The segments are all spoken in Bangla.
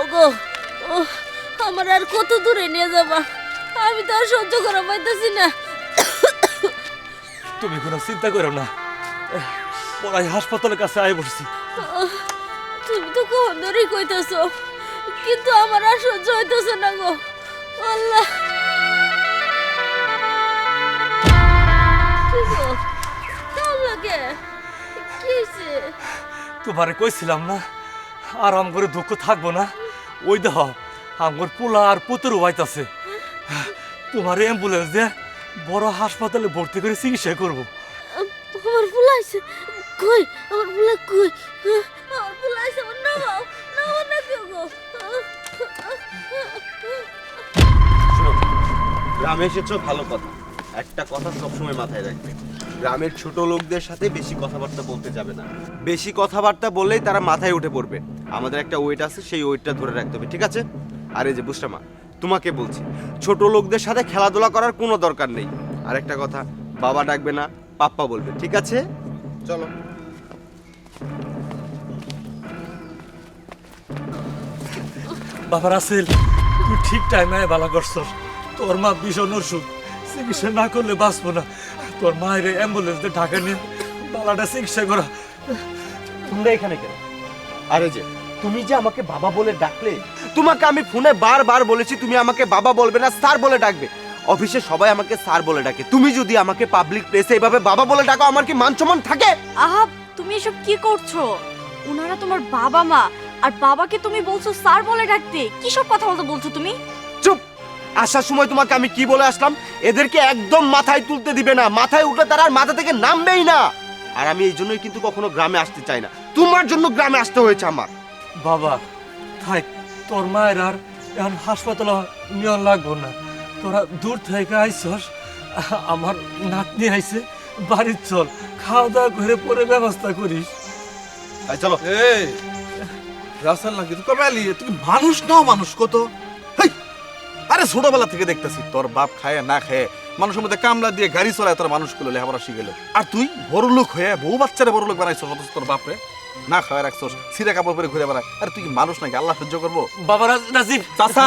ওগো ও আমার আর কত দূরে নিয়ে যাবা? আমি তো আর সহ্য করা পাইতেছি না। তুমি কোনো চিন্তা করো না। পড়াই হাসপাতালের কাছে আয় বসছি। তুমি তো কখন ধরেই কইতেছো কিন্তু আমার আর সহ্য হইতেছে না গো। আল্লাহ। কি গো? লাগে কি? তোমারে কইছিলাম না আরাম করে দুঃখ থাকব না। ওই দেহ আমার পোলা আর পুতুর হইতাছে তোমার অ্যাম্বুলেন্স দিয়ে বড় হাসপাতালে ভর্তি করে চিকিৎসা করব। আমার ফুল আছে কই? আমার ফুল কই? হ্যাঁ, আমার ফুল আছে আমার নামাও নামাও না কেউ গো। গ্রামে এসেছ ভালো কথা। একটা কথা সবসময় মাথায় রাখবে। গ্রামের ছোট লোকদের সাথে বেশি কথাবার্তা বলতে যাবে না। বেশি কথাবার্তা বললেই তারা মাথায় উঠে পড়বে। আমাদের একটা ওয়েট আছে, সেই ওয়েটটা ধরে রাখতে হবে, ঠিক আছে? আর যে বুঝতামা তোমাকে বলছি, ছোট লোকদের সাথে খেলাধুলা করার কোনো দরকার নেই। আর একটা কথা, বাবা ডাকবে না, পাপ্পা বলবে, ঠিক আছে? চলো। বাবা রাসেল, তুই ঠিক টাইমে ভালো করছস। তোর মা ভীষণ ওষুধ চিকিৎসা না করলে বাঁচবো না। তোর মায়ের অ্যাম্বুলেন্স দিয়ে ঢাকা নিয়ে বালাটা চিকিৎসা করা। তোমরা এখানে কেন? আরে যে তুমি যে আমাকে বাবা বলে ডাকলে তোমাকে আমি ফোনে বারবার বলেছি তুমি আমাকে বাবা বলবে না স্যার বলে ডাকবে। অফিসে সবাই আমাকে স্যার বলে ডাকে। তুমি যদি আমাকে পাবলিক প্লেসে এভাবে বাবা বলে ডাকো আমার কি মান সম্মান থাকে? আহা তুমি এসব কি করছ? ওনারা তোমার বাবা মা আর বাবাকে তুমি বলছো স্যার বলে ডাকতে। কি সব কথা বলতে বলছো তুমি? আসার সময় তোমাকে আমি কি বলে আসলাম? এদেরকে একদম মাথায় তুলতে দিবে না। মাথায় উঠলে তারা আর মাথা থেকে নামবেই না। আর আমি এই জন্যই কিন্তু কখনো গ্রামে আসতে চাই না। তোমার জন্য গ্রামে আসতে হয়েছে আমার। বাবা থাক তোর মায়ের আর এখন হাসপাতালে নিয়ন লাগবো না। তোরা দূর থেকে আইসস আমার নাতনি আইছে বাড়ির চল খাওয়া দাওয়া করে পরে ব্যবস্থা করিস। চলো। এই রাসেল নাকি তুই কবে আলি তুই মানুষ নাও মানুষ কত! আরে ছোটবেলা থেকে দেখতেছি তোর বাপ খায় না খায় মানুষের মধ্যে কামলা দিয়ে গাড়ি চলায় তোর মানুষগুলো লেখাপড়া শিখেলো আর তুই বড় লোক হয়ে বউ বাচ্চারে বড় লোক বানাইছো অথচ তোর বাপরে না খাওয়া রাখছোস সিরা কাপড় পরে ঘুরে বেড়ায়। আরে তুই কি মানুষ নাকি? আল্লাহ সহ্য করব? বাবা রাজীব। চাচা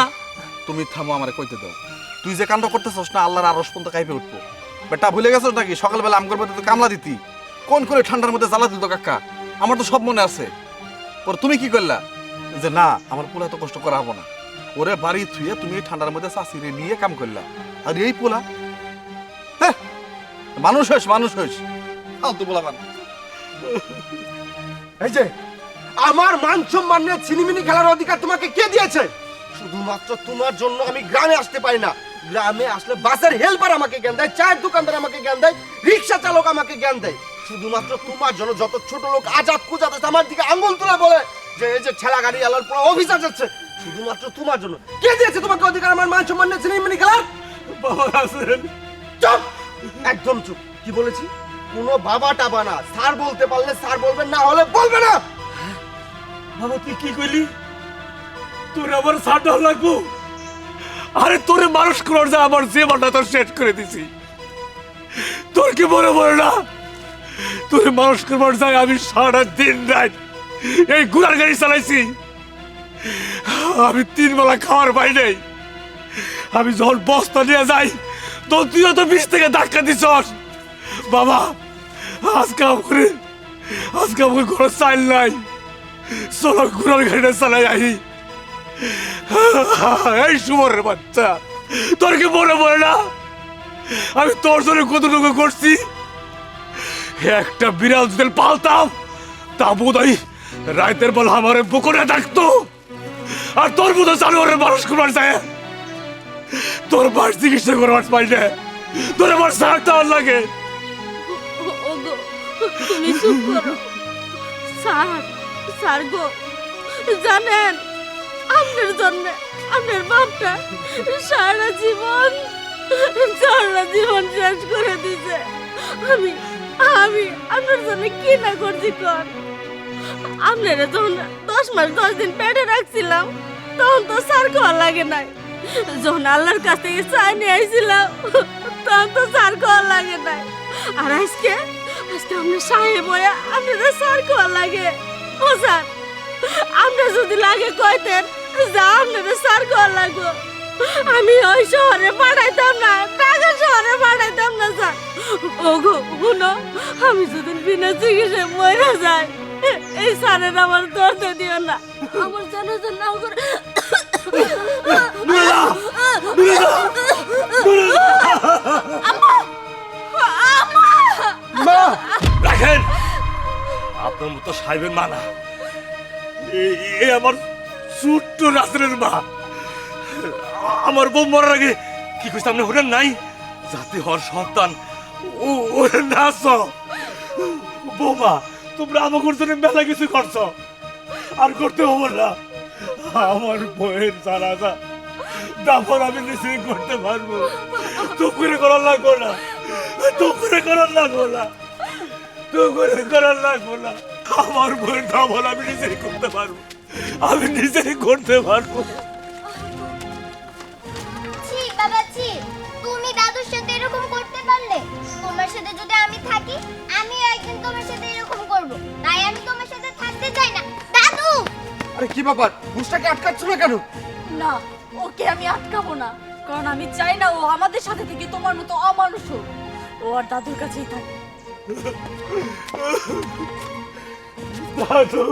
তুমি থামো আমারে কইতে দাও। তুই যে কাণ্ড করতেছস না আল্লাহর আরস পর্যন্ত কাইপে উঠবো। বেটা ভুলে গেছস নাকি? সকালবেলা আমগর মধ্যে তো কামলা দিতি। কোন করে ঠান্ডার মধ্যে জ্বালা দিত কাকা? আমার তো সব মনে আছে। পর তুমি কি করলা? যে না আমার পোলা এত কষ্ট করা হব না। ওরে বাড়ি থুয়ে তুমি এই ঠান্ডার মধ্যে চাষিরে নিয়ে কাম করলা। আর এই পোলা? হ্যাঁ? মানুষ হইস মানুষ হইস ফালতু পোলা মানুষ। এই যে, আমার মান সম্মান নিয়ে ছিনিমিনি খেলার অধিকার তোমাকে কে দিয়েছে? শুধুমাত্র তোমার জন্য আমি গ্রামে আসতে পারি না। গ্রামে আসলে বাসের হেল্পার আমাকে জ্ঞান দেয়, চায়ের দোকানদার আমাকে জ্ঞান দেয়, রিক্সা চালক আমাকে জ্ঞান দেয়। শুধুমাত্র তোমার জন্য যত ছোট লোক আজাদ কুজাদ আছে, আমার দিকে আঙ্গুল তোলা বলে যে, এই যে ঠেলা গাড়ি আলার পুরো অফিসার যাচ্ছে শুধুমাত্র তোমার জন্য। কে দিয়েছে তোমাকে অধিকার? আমার মান সম্মান নিয়ে ছিনিমিনি খেলার? বাবা রাসেল চুপ! একদম চুপ। কি বলেছি? কোনো বাবা টাবা না। স্যার বলতে পারলে স্যার বলবেন না হলে বলবে না। বাবা তুই কি কইলি? তোর আমার সাটা লাগবো। আরে তোরে মানুষ করার যা আমার জীবনটা তোর শেষ করে দিছি। তোর কি মনে পড়ে না? তোরে মানুষ করবার যাই আমি সারা দিন রাত এই গুড়ার গাড়ি চালাইছি। আমি তিন বেলা খাওয়ার পাই নাই। আমি যখন বস্তা নিয়ে যাই তো তুইও তো বিষ থেকে ধাক্কা দিছস বাবা, আজকে আমাকে আজকে আমাকে ঘরে চাইল নাই। চলো ঘোরার গাড়িটা চালাই আই এই সুমরের বাচ্চা, তোর কি মনে পড়ে না? আমি তোর জন্য কতটুকু করছি? একটা বিড়াল যদি পালতাম, তা বোধহয় রাতের বেলা আমার বুকুরে ডাকতো আর তোর মতো জানোয়ারের মানুষ করবার চায় তোর মার চিকিৎসা করবার পাই না। তোর আমার সারটা লাগে। ওগো তুমি চুপ স্যার গো, জানেন, আপনার জন্য আপনার বাপটা সারা জীবন সারা জীবন শেষ করে দিছে। আমি আমি আপনার জন্য কি না করছি কর আপনারা যখন দশ মাস, দশ দিন পেটে রাখছিলাম, তখন তো সার খাওয়া লাগে নাই। যখন আল্লাহর কাছ থেকে চাই নিয়ে আইছিলাম, তখন তো সার খাওয়া লাগে নাই। আর আজকে আজকে আমরা সাহেব হয়ে আপনাদের সার খাওয়া লাগে। ও স্যার আপনার যদি লাগে কইতেন যা আপনার স্যার কর লাগবো। আমি ওই শহরে পাঠাইতাম না, ঢাকা শহরে পাঠাইতাম না, স্যার। ওগো, শুনো, আমি যদি বিনা চিকিৎসায় মরে যাই এই আমার দিও না। আমার করে রাখেন! আপনার মতো সাহেবের মানা এ আমার ছোট্ট রাসেলের মা। আমার বউ মরার আগে কি কইছে আপনি হলেন নাই? যাতে হর সন্তান। ও নাচ বৌমা তোমরা আমার জন্য মেলা কিছু করছ। আর করতে হব না। আমার বইয়ের জানাজা দাফন আমি নিজে করতে পারব। তো করে করার লাগবো না। তো করে করার লাগবো না। তো করে করার লাগবো না। আমার বউয়ের দাফন আমি নিজেই করতে পারব। আমি নিজেই করতে পারব। কি ব্যাপার? বুঝটাকে আটকাচ্ছ না কেন? না ওকে আমি আটকাবো না। কারণ আমি চাই না ও আমাদের সাথে থেকে তোমার মতো অমানুষ হোক। ও আর দাদুর কাছেই থাকে। দাদু!